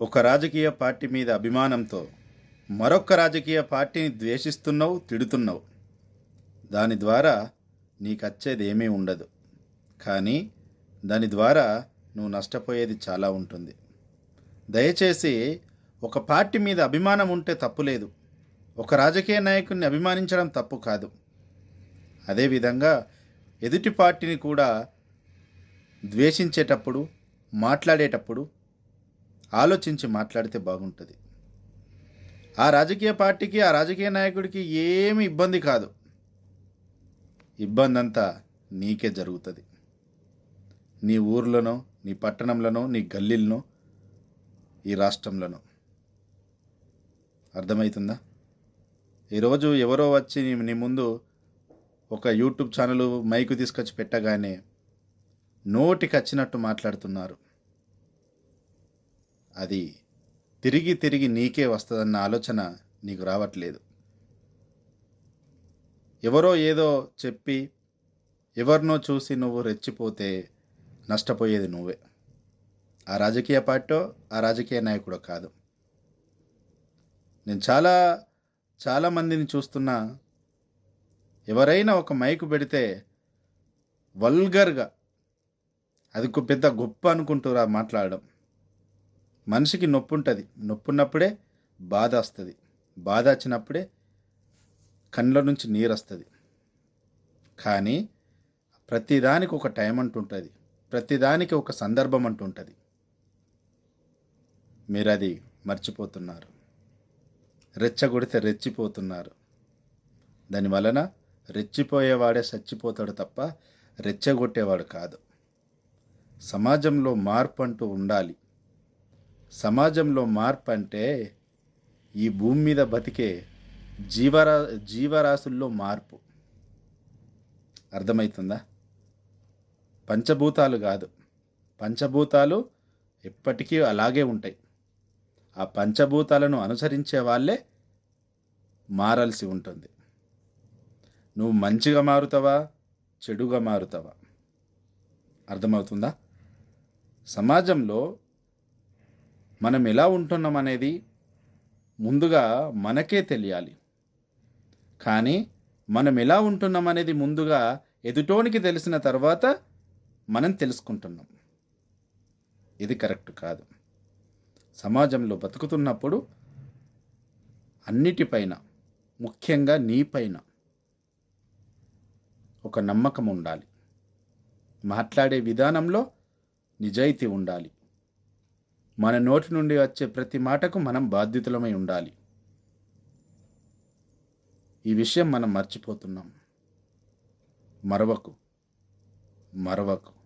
ఒక రాజకీయ పార్టీ మీద అభిమానంతో మరొక రాజకీయ పార్టీని ద్వేషిస్తున్నావు తిడుతున్నావు. దాని ద్వారా నీకు వచ్చేది ఏమీ ఉండదు. కానీ దాని ద్వారా నువ్వు నష్టపోయేది చాలా ఉంటుంది. దయచేసి ఒక పార్టీ మీద అభిమానం ఉంటే తప్పు లేదు. ఒక రాజకీయ నాయకుడిని అభిమానించడం తప్పు కాదు. అదేవిధంగా ఎదుటి పార్టీని కూడా ద్వేషించేటప్పుడు మాట్లాడేటప్పుడు ఆలోచించి మాట్లాడితే బాగుంటుంది. ఆ రాజకీయ పార్టీకి ఆ రాజకీయ నాయకుడికి ఏమి ఇబ్బంది కాదు. ఇబ్బంది అంతా నీకే జరుగుతుంది. నీ ఊర్లోనో నీ పట్టణంలోనో నీ గల్లీలనో ఈ రాష్ట్రంలోనో. అర్థమవుతుందా ఈరోజు ఎవరో వచ్చి నీ- నీ ముందు ఒక యూట్యూబ్ ఛానల్ మైకు తీసుకొచ్చి పెట్టగానే నోటికి వచ్చినట్టు మాట్లాడుతున్నారు. అది తిరిగి తిరిగి నీకే వస్తుందన్న ఆలోచన నీకు రావట్లేదు. ఎవరో ఏదో చెప్పి ఎవరినో చూసి నువ్వు రెచ్చిపోతే నష్టపోయేది నువ్వే. ఆ రాజకీయ పార్టీ ఆ రాజకీయ నాయకుడో కాదు. నేను చాలా చాలామందిని చూస్తున్నా. ఎవరైనా ఒక మైకు పెడితే వల్గర్గా అది ఒక పెద్ద గొప్ప అనుకుంటురా మాట్లాడడం. మనిషికి నొప్పి ఉంటుంది నొప్పి ఉన్నప్పుడే బాధ వస్తుంది. బాధ వచ్చినప్పుడే కళ్ళ నుంచి నీరు వస్తుంది. కానీ ప్రతిదానికి ఒక టైం అంటుంటుంది. ప్రతిదానికి ఒక సందర్భం అంటుంటుంది. మీరు అది మర్చిపోతున్నారు. రెచ్చగొడితే రెచ్చిపోతున్నారు. దాని వలన రెచ్చిపోయేవాడే చచ్చిపోతాడు తప్ప రెచ్చగొట్టేవాడు కాదు. సమాజంలో మార్పు అంటూ ఉండాలి. సమాజంలో మార్పు అంటే ఈ భూమి మీద బతికే జీవరా జీవరాశుల్లో మార్పు. అర్థమవుతుందా పంచభూతాలు కాదు. పంచభూతాలు ఎప్పటికీ అలాగే ఉంటాయి. ఆ పంచభూతాలను అనుసరించే వాళ్ళే మారాల్సి ఉంటుంది. నువ్వు మంచిగా మారుతావా? చెడుగా మారుతావా? అర్థమవుతుందా? సమాజంలో మనం ఎలా ఉంటున్నాం అనేది ముందుగా మనకే తెలియాలి. కానీ మనం ఎలా ఉంటున్నాం అనేది ముందుగా ఎదుటోనికి తెలిసిన తర్వాత మనం తెలుసుకుంటున్నాం. ఇది కరెక్ట్ కాదు. సమాజంలో బతుకుతున్నప్పుడు అన్నిటిపైన ముఖ్యంగా నీపైన ఒక నమ్మకం ఉండాలి. మాట్లాడే విధానంలో నిజాయితీ ఉండాలి. మన నోటి నుండి వచ్చే ప్రతి మాటకు మనం బాధ్యతలమై ఉండాలి. ఈ విషయం మనం మర్చిపోతున్నాం. మరవకు మరవకు.